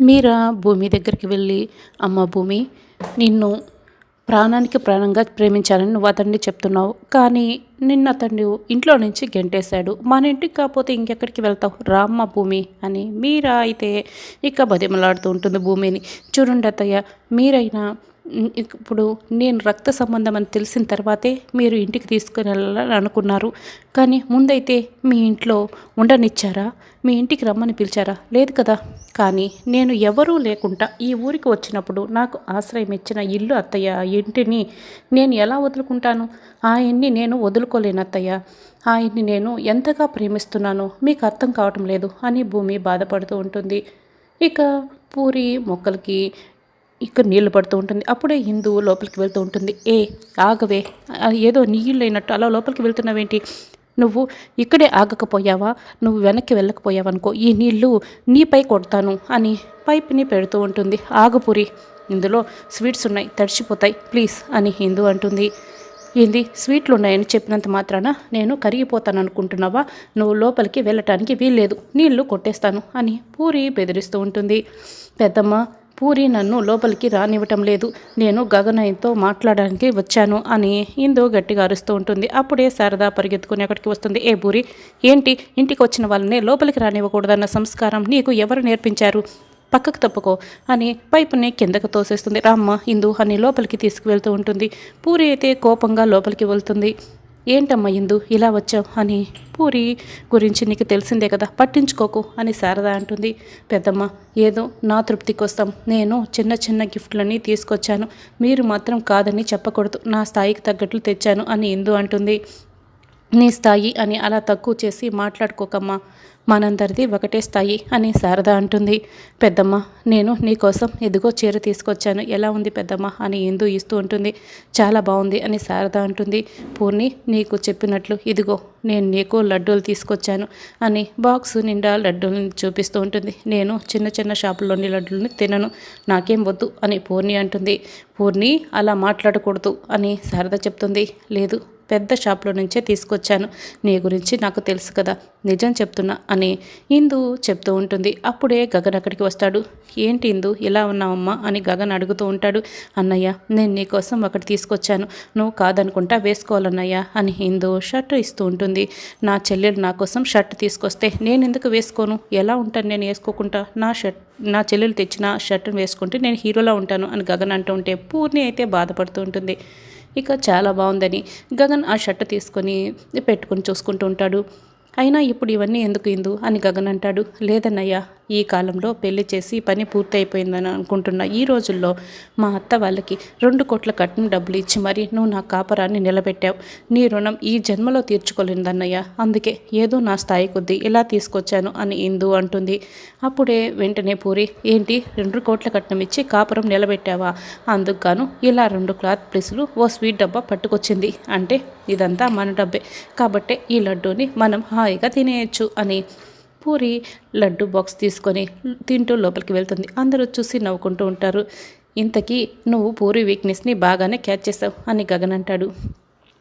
మీరా భూమి దగ్గరికి వెళ్ళి అమ్మ భూమి నిన్ను ప్రాణానికి ప్రాణంగా ప్రేమించాలని నువ్వు అతన్ని చెప్తున్నావు. కానీ నిన్న అతన్ని ఇంట్లో నుంచి గెంటేశాడు. మన ఇంటికి కాకపోతే ఇంకెక్కడికి వెళ్తావు? రామ్మ భూమి అని మీరా అయితే ఇక బతిమలాడుతూ ఉంటుంది భూమిని. చూడండి అత్తయ్య మీరైనా ఇప్పుడు నేను రక్త సంబంధం అని తెలిసిన తర్వాతే మీరు ఇంటికి తీసుకుని వెళ్ళాలని అనుకున్నారు కానీ ముందైతే మీ ఇంట్లో ఉండనిచ్చారా? మీ ఇంటికి రమ్మని పిలిచారా? లేదు కదా. కానీ నేను ఎవరూ లేకుండా ఈ ఊరికి వచ్చినప్పుడు నాకు ఆశ్రయం ఇచ్చిన ఇల్లు అత్తయ్య ఇంటిని నేను ఎలా వదులుకుంటాను? ఆ ఇంటిని నేను వదులుకోలేను అత్తయ్య. ఆయన్ని నేను ఎంతగా ప్రేమిస్తున్నానో మీకు అర్థం కావటం లేదు అని భూమి బాధపడుతూ ఉంటుంది. ఇక పూరి మొక్కలకి ఇక్కడ నీళ్ళు పడుతూ ఉంటుంది. అప్పుడే హిందూ లోపలికి వెళ్తూ ఉంటుంది. ఏ ఆగవే. ఏదో నీళ్ళు అయినట్టు అలా లోపలికి వెళ్తున్నావేంటి? నువ్వు ఇక్కడే ఆగకపోయావా? నువ్వు వెనక్కి వెళ్ళకపోయావనుకో ఈ నీళ్ళు నీపై కొడతాను అని పైప్ని పెడుతూ ఉంటుంది. ఆగపురి. ఇందులో స్వీట్స్ ఉన్నాయి. తడిచిపోతాయి ప్లీజ్ అని హిందూ అంటుంది. ఏంది? స్వీట్లు ఉన్నాయని చెప్పినంత మాత్రాన? నేను కరిగిపోతాను అనుకుంటున్నావా? నువ్వు లోపలికి వెళ్ళటానికి వీల్లేదు. నీళ్ళు కొట్టేస్తాను అని పూరి బెదిరిస్తూ ఉంటుంది. పెద్దమ్మ పూరి నన్ను లోపలికి రానివ్వటం లేదు. నేను గగనయ్యతో మాట్లాడడానికి వచ్చాను అని ఇందు గట్టిగా అరుస్తూ ఉంటుంది. అప్పుడే శారదా పరిగెత్తుకుని అక్కడికి వస్తుంది. ఏ పూరి ఏంటి? ఇంటికి వచ్చిన వాళ్ళని లోపలికి రానివ్వకూడదన్న సంస్కారం నీకు ఎవరు నేర్పించారు? పక్కకు తప్పుకో అని పైపుని కిందకు తోసేస్తుంది. రామ్మ ఇందు అని లోపలికి తీసుకువెళ్తూ ఉంటుంది. పూరి అయితే కోపంగా లోపలికి వెళ్తుంది. ఏంటమ్మా ఇందు ఇలా వచ్చావు? అని పూరి గురించి నీకు తెలిసిందే కదా పట్టించుకోకు అని శారద అంటుంది. పెద్దమ్మ ఏదో నా తృప్తి కోసం నేను చిన్న చిన్న గిఫ్ట్లని తీసుకొచ్చాను. మీరు మాత్రం కాదని చెప్పకూడదు. నా స్థాయికి తగ్గట్లు తెచ్చాను అని ఇందు అంటుంది. నీ స్థాయి అని అలా తక్కువ చేసి మాట్లాడుకోకమ్మా. మనందరిది ఒకటే స్థాయి అని శారద అంటుంది. పెద్దమ్మ నేను నీకోసం ఎదుగో చీర తీసుకొచ్చాను. ఎలా ఉంది పెద్దమ్మ అని ఇందు ఇస్తూ ఉంటుంది. చాలా బాగుంది అని శారద అంటుంది. పూర్ణి నీకు చెప్పినట్లు ఇదిగో నేను నీకు లడ్డూలు తీసుకొచ్చాను అని బాక్స్ నిండా లడ్డూలను చూపిస్తూ ఉంటుంది. నేను చిన్న చిన్న షాపుల్లోని లడ్డూలని తినను. నాకేం వద్దు అని పూర్ణి అంటుంది. పూర్ణి అలా మాట్లాడకూడదు అని శారద చెప్తుంది. లేదు పెద్ద షాప్లో నుంచే తీసుకొచ్చాను. నీ గురించి నాకు తెలుసు కదా నిజం చెప్తున్నా అని ఇందు చెప్తూ ఉంటుంది. అప్పుడే గగన్ అక్కడికి వస్తాడు. ఏంటి ఇందు ఇలా ఉన్నావమ్మా అని గగన్ అడుగుతూ ఉంటాడు. అన్నయ్య నేను నీకోసం ఒకటి తీసుకొచ్చాను. నువ్వు కాదనుకుంటా వేసుకోవాలన్నయ్య అని ఇందు షర్ట్ ఇస్తూ ఉంటుంది. నా చెల్లెలు నా కోసం షర్ట్ తీసుకొస్తే నేను ఎందుకు వేసుకోను? ఎలా ఉంటాను నేను వేసుకోకుండా? నా షర్ట్ నా చెల్లెలు తెచ్చిన షర్ట్ని వేసుకుంటే నేను హీరోలా ఉంటాను అని గగన్ అంటూ ఉంటే పూర్ణి అయితే బాధపడుతూ ఉంటుంది. ఇక చాలా బాగుందని గగన్ ఆ షర్ట్ తీసుకొని పెట్టుకొని చూసుకుంటూ ఉంటాడు. అయినా ఇప్పుడు ఇవన్నీ ఎందుకు ఇందు? అని గగన్ అంటాడు. లేదన్నయ్య ఈ కాలంలో పెళ్ళి చేసి పని పూర్తి అయిపోయిందని అనుకుంటున్నా ఈ రోజుల్లో మా అత్త వాళ్ళకి రెండు కోట్ల కట్నం డబ్బులు ఇచ్చి మరి నువ్వు నా కాపరాన్ని నిలబెట్టావు. నీ రుణం ఈ జన్మలో తీర్చుకోలేదన్నయ్య. అందుకే ఏదో నా స్థాయి కొద్దీ ఇలా తీసుకొచ్చాను అని ఇందు అంటుంది. అప్పుడే వెంటనే పూరి ఏంటి రెండు కోట్ల కట్నం ఇచ్చి కాపురం నిలబెట్టావా? అందుకు గాను ఇలా రెండు క్లాత్ ప్లేసులు ఓ స్వీట్ డబ్బా పట్టుకొచ్చింది. అంటే ఇదంతా మన డబ్బే. కాబట్టే ఈ లడ్డూని మనం హాయిగా తినేయచ్చు అని పూరి లడ్డు బాక్స్ తీసుకొని తింటూ లోపలికి వెళ్తుంది. అందరూ చూసి నవ్వుకుంటూ ఉంటారు. ఇంతకీ నువ్వు పూరి వీక్నెస్ని బాగానే క్యాచ్ చేసావు అని గగన్ అంటాడు.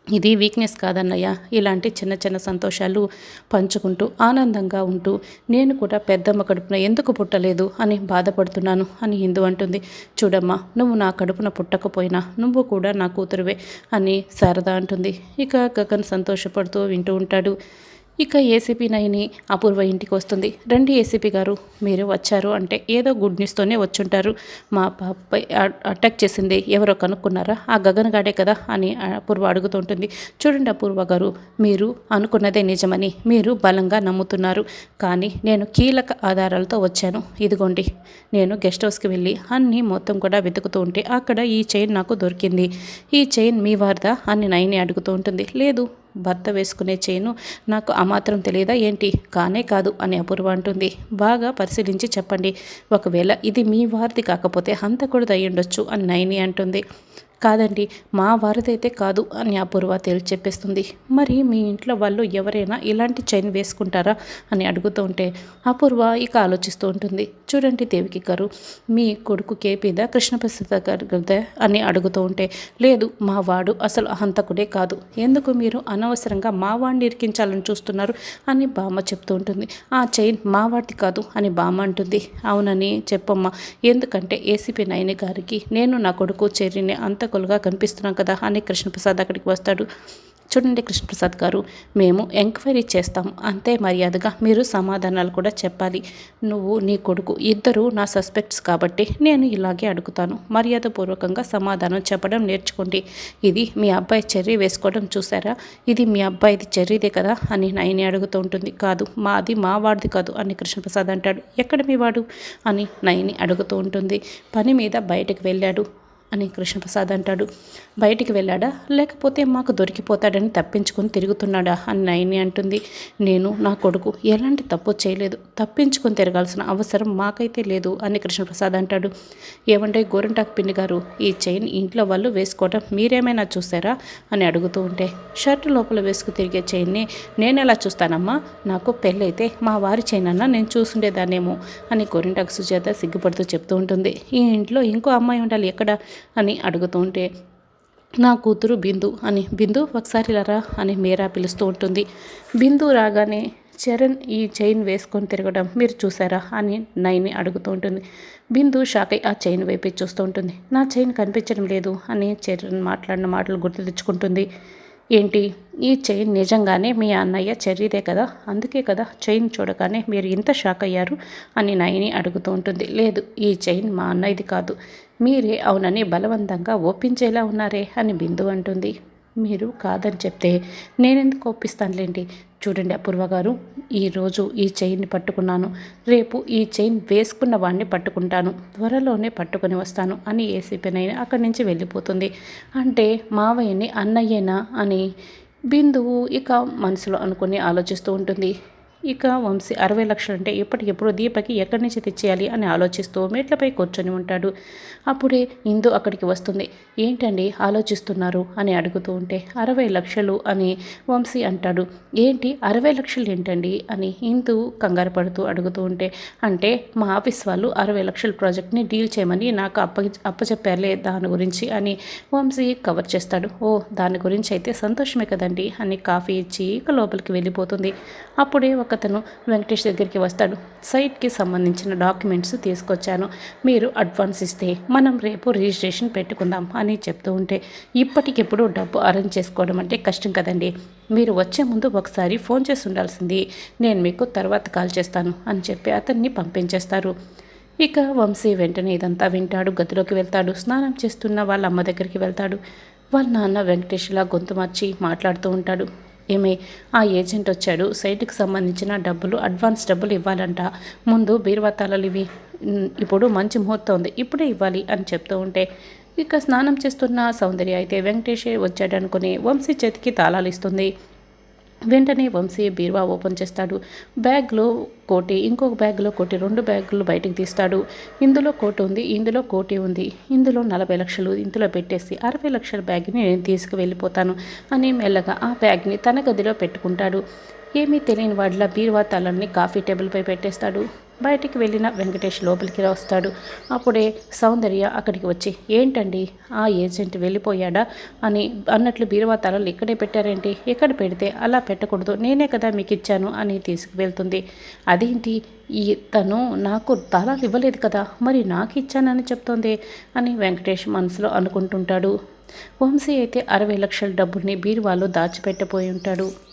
ఇది వీక్నెస్ కాదన్నయ్య. ఇలాంటి చిన్న చిన్న సంతోషాలు పంచుకుంటూ ఆనందంగా ఉంటూ నేను కూడా పెద్దమ్మ కడుపున ఎందుకు పుట్టలేదు అని బాధపడుతున్నాను అని హిందు అంటుంది. చూడమ్మా నువ్వు నా కడుపున పుట్టకపోయినా నువ్వు కూడా నా కూతురువే అని శారద అంటుంది. ఇక గగన్ సంతోషపడుతూ వింటూ ఉంటాడు. ఇక ఏసీపీ నైని అపూర్వ ఇంటికి వస్తుంది. రండి ఏసీపీ గారు మీరు వచ్చారు అంటే ఏదో గుడ్ న్యూస్తోనే వచ్చుంటారు. మా పాపపై అటాక్ చేసింది ఎవరో కనుక్కున్నారా? ఆ గగన్ గాడే కదా అని అపూర్వ అడుగుతుంటుంది. చూడండి అపూర్వ గారు మీరు అనుకున్నదే నిజమని మీరు బలంగా నమ్ముతున్నారు. కానీ నేను కీలక ఆధారాలతో వచ్చాను. ఇదిగోండి నేను గెస్ట్ హౌస్కి వెళ్ళి అన్నీ మొత్తం కూడా వెతుకుతూ ఉంటే అక్కడ ఈ చైన్ నాకు దొరికింది. ఈ చైన్ మీ వారిదా? అని నైని అడుగుతూ ఉంటుంది. లేదు భర్త వేసుకునే చైను నాకు ఆ మాత్రం తెలియదా ఏంటి? కానే కాదు అని అపూర్వ అంటుంది. బాగా పరిశీలించి చెప్పండి. ఒకవేళ ఇది మీ వారిది కాకపోతే హంతకుడిది అయ్యుండొచ్చు అని నయని అంటుంది. కాదండి మా వారిదైతే కాదు అని అపూర్వ తేల్చి చెప్పేస్తుంది మరి మీ ఇంట్లో వాళ్ళు ఎవరైనా ఇలాంటి చైన్ వేసుకుంటారా అని అడుగుతూ ఉంటే అపూర్వ ఇక ఆలోచిస్తూ ఉంటుంది. చూడండి దేవికి గారు మీ కొడుకు కేపీదా కృష్ణప్రసాద్ గారు కదా అని అడుగుతూ ఉంటే లేదు మా వాడు అసలు అహంతకుడే కాదు. ఎందుకు మీరు అనవసరంగా మా వాడిని ఇరికించాలని చూస్తున్నారు అని బామ్మ చెప్తూ ఉంటుంది. ఆ చైన్ మా వాడిది కాదు అని బామ్మ అంటుంది. అవునని చెప్పమ్మా ఎందుకంటే ఏసీపీ నయని గారికి నేను నా కొడుకు చెర్రిని అంతకులుగా కనిపిస్తున్నాం కదా అని కృష్ణప్రసాద్ అక్కడికి వస్తాడు. చూడండి కృష్ణప్రసాద్ గారు మేము ఎంక్వైరీ చేస్తాం. అంతే మర్యాదగా మీరు సమాధానాలు కూడా చెప్పాలి. నువ్వు నీ కొడుకు ఇద్దరు నా సస్పెక్ట్స్ కాబట్టి నేను ఇలాగే అడుగుతాను. మర్యాదపూర్వకంగా సమాధానం చెప్పడం నేర్చుకోండి. ఇది మీ అబ్బాయి చెర్రీ వేసుకోవడం చూసారా ఇది మీ అబ్బాయిది చెర్రీదే కదా అని నయని అడుగుతూ ఉంటుంది. కాదు మాది మా వాడిది కాదు అని కృష్ణప్రసాద్ అంటాడు. ఎక్కడ మీ వాడు? అని నయని అడుగుతూ ఉంటుంది. పని మీద బయటకు వెళ్ళాడు. అని కృష్ణప్రసాద్ అంటాడు. బయటికి వెళ్ళాడా? లేకపోతే మాకు దొరికిపోతాడని తప్పించుకొని తిరుగుతున్నాడా? అని నయని అంటుంది. నేను నా కొడుకు ఎలాంటి తప్పు చేయలేదు. తప్పించుకొని తిరగాల్సిన అవసరం మాకైతే లేదు అని కృష్ణప్రసాద్ అంటాడు. ఏమంటే గోరంటాకు పిండి గారు ఈ చైన్ ఇంట్లో వాళ్ళు వేసుకోవడం మీరేమైనా చూసారా అని అడుగుతూ ఉంటే షర్ట్ లోపల వేసుకు తిరిగే చైన్ని నేను ఎలా చూస్తానమ్మా? నాకు పెళ్ళైతే మా వారి చైన్ అన్నా నేను చూసుండేదానేమో అని గోరింటాకు సుజాత సిగ్గుపడుతూ చెప్తూ ఉంటుంది. ఈ ఇంట్లో ఇంకో అమ్మాయి ఉండాలి ఎక్కడ? అని అడుగుతుంటే నా కూతురు బిందు అని. బిందు ఒకసారి లరా అని మీరా పిలుస్తూ ఉంటుంది. బిందు రాగానే చరణ్ ఈ చైన్ వేసుకొని తిరగడం మీరు చూసారా అని నైని అడుగుతూ ఉంటుంది. బిందు షాక్ అయి ఆ చైన్ వైపు చూస్తూ ఉంటుంది. నా చైన్ కనిపించడం లేదు అని చరణ్ మాట్లాడిన మాటలు గుర్తు తెచ్చుకుంటుంది. ఏంటి? ఈ చైన్ నిజంగానే మీ అన్నయ్య చర్యదే కదా? అందుకే కదా చైన్ చూడగానే మీరు ఇంత షాక్ అయ్యారు అని నయని అడుగుతూ ఉంటుంది. లేదు ఈ చైన్ మా అన్నయ్యది కాదు. మీరే అవునని బలవంతంగా ఒప్పించేలా ఉన్నారే అని బిందు అంటుంది. మీరు కాదని చెప్తే నేనెందుకు ఒప్పిస్తానులేండి? చూడండి అపూర్వ గారు ఈరోజు ఈ చైన్ని పట్టుకున్నాను. రేపు ఈ చైన్ వేసుకున్న వాడిని పట్టుకుంటాను. త్వరలోనే పట్టుకొని వస్తాను అని ఏసీపీనైనా అక్కడి నుంచి వెళ్ళిపోతుంది. అంటే మావయ్యని అన్నయ్యేనా అని బిందువు ఇక మనసులో అనుకుని ఆలోచిస్తూ ఉంటుంది. ఇక వంశీ అరవై లక్షలు అంటే ఎప్పటికెప్పుడు దీపకి ఎక్కడి నుంచి తెచ్చేయాలి అని ఆలోచిస్తూ మెట్లపై కూర్చొని ఉంటాడు. అప్పుడే ఇందు అక్కడికి వస్తుంది. ఏంటండి ఆలోచిస్తున్నారు అని అడుగుతూ ఉంటే అరవై లక్షలు అని వంశీ అంటాడు. ఏంటి అరవై లక్షలు ఏంటండి అని ఇందు కంగారు పడుతూ అడుగుతూ ఉంటే అంటే మా ఆఫీస్ వాళ్ళు అరవై లక్షల ప్రాజెక్ట్ని డీల్ చేయమని నాకు అప్ప అప్పచెప్పారులే దాని గురించి అని వంశీ కవర్ చేస్తాడు. ఓ దాని గురించి అయితే సంతోషమే కదండి అని కాఫీ ఇచ్చి ఇక లోపలికి వెళ్ళిపోతుంది. అప్పుడే ఒకతను వెంకటేష్ దగ్గరికి వస్తాడు. సైట్కి సంబంధించిన డాక్యుమెంట్స్ తీసుకొచ్చాను. మీరు అడ్వాన్స్ ఇస్తే మనం రేపు రిజిస్ట్రేషన్ పెట్టుకుందాం అని చెప్తూ ఉంటే ఇప్పటికిప్పుడు డబ్బు అరేంజ్ చేసుకోవడం అంటే కష్టం కదండి. మీరు వచ్చే ముందు ఒకసారి ఫోన్ చేసి ఉండాల్సింది. నేను మీకు తర్వాత కాల్ చేస్తాను అని చెప్పి అతన్ని పంపించేస్తారు. ఇక వంశీ వెంటనే ఇదంతా వింటాడు. గదిలోకి వెళ్తాడు. స్నానం చేస్తున్న వాళ్ళ అమ్మ దగ్గరికి వెళ్తాడు. వాళ్ళ నాన్న వెంకటేష్లా గొంతు మార్చి మాట్లాడుతూ ఉంటాడు. ఏమే? ఆ ఏజెంట్ వచ్చాడు. సైట్కి సంబంధించిన డబ్బులు అడ్వాన్స్ డబ్బులు ఇవ్వాలంట. ముందు బీరువాతాళాలు ఇవి. ఇప్పుడు మంచి ముహూర్తం ఉంది ఇప్పుడే ఇవ్వాలి అని చెప్తూ ఉంటే ఇక స్నానం చేస్తున్న సౌందర్య అయితే వెంకటేషే వచ్చాడనుకుని వంశీ చేతికి తాళాలు ఇస్తుంది. వెంటనే వంశీ బీరువా ఓపెన్ చేస్తాడు. బ్యాగ్లో కోటి ఇంకొక బ్యాగ్లో కోటి రెండు బ్యాగులు బయటికి తీస్తాడు. ఇందులో కోటి ఉంది ఇందులో కోటి ఉంది. ఇందులో నలభై లక్షలు ఇందులో పెట్టేసి అరవై లక్షల బ్యాగ్ని నేను తీసుకువెళ్ళిపోతాను అని మెల్లగా ఆ బ్యాగ్ని తన గదిలో పెట్టుకుంటాడు. ఏమీ తెలియని వాడిలా బీరువా తాళాన్ని కాఫీ టేబుల్పై పెట్టేస్తాడు. బయటికి వెళ్ళిన వెంకటేష్ లోపలికి వస్తాడు అప్పుడే సౌందర్య అక్కడికి వచ్చి ఏంటండి? ఆ ఏజెంట్ వెళ్ళిపోయాడా? అని అన్నట్లు బీరువా తలలు ఇక్కడే పెట్టారేంటి? ఎక్కడ పెడితే అలా పెట్టకూడదు. నేనే కదా మీకు ఇచ్చాను అని తీసుకువెళ్తుంది. అదేంటి? ఈ తను నాకు తాళాలు ఇవ్వలేదు కదా. మరి నాకు ఇచ్చానని చెప్తోంది? అని వెంకటేష్ మనసులో అనుకుంటుంటాడు. వంశీ అయితే అరవై లక్షల డబ్బుల్ని బీరువాలో దాచిపెట్టబోయి ఉంటాడు.